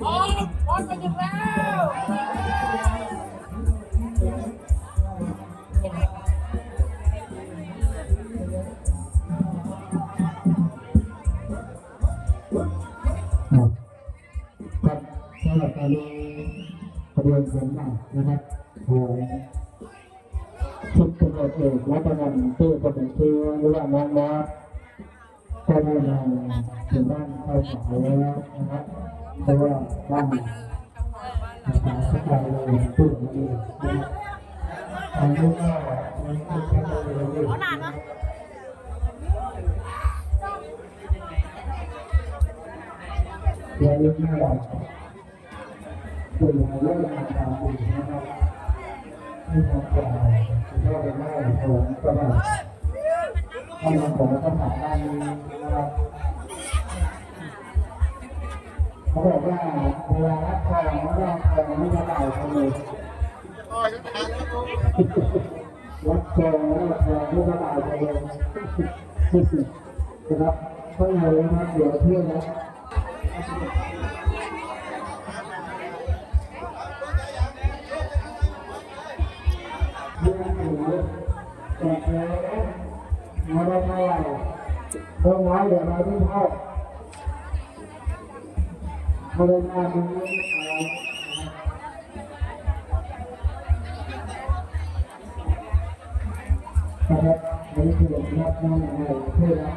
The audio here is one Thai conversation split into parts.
โอ้ยบอลไปถึงแล้วครับสำหรับการลงขบวนขันหมากนะครับของชุดตำรวจเอกรัตนันตู้กระบอกเชือหรือว่าน้องมอสก็ได้มาถึงบ้านเข้าสายแล้วนะครับ ราะว่าบ้านนะครับสกายเลยตู้นี้นะครับอันนี้ก็มีที่แค่เลยเลยนานนะเรื่องนี้ไม่หรอกเป็นเรื่องการทำดีนะครับที่ทำก่อนก็เป็นหน้าของกระบะถ้ามันของกระบะด้านนี้นะครับ เขาบอกว่าเวลารับทองไม่ได้ทองไม่ได้เต่าเขาเลยรับทองไม่ได้ทองไม่ได้เต่าเขาเลยนะครับเพราะอะไรนะครับเดี๋ยวเพื่อนนะเรื่องหนูแจกเลยมาได้เท่าไหร่เพิ่มไว้เดี๋ยวเราที่เท่า มาไมาตรงนี้นะครับอันนี้คือรับน้องอะไรเพื่อนนะ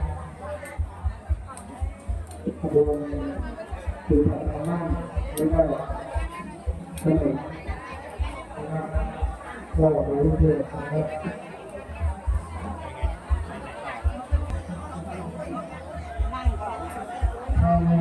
ขบวนถือแบบนั่งแล้วก็เป็นนะครับเราไปเรื่อนะครับถ้าไม่เลยนะครับ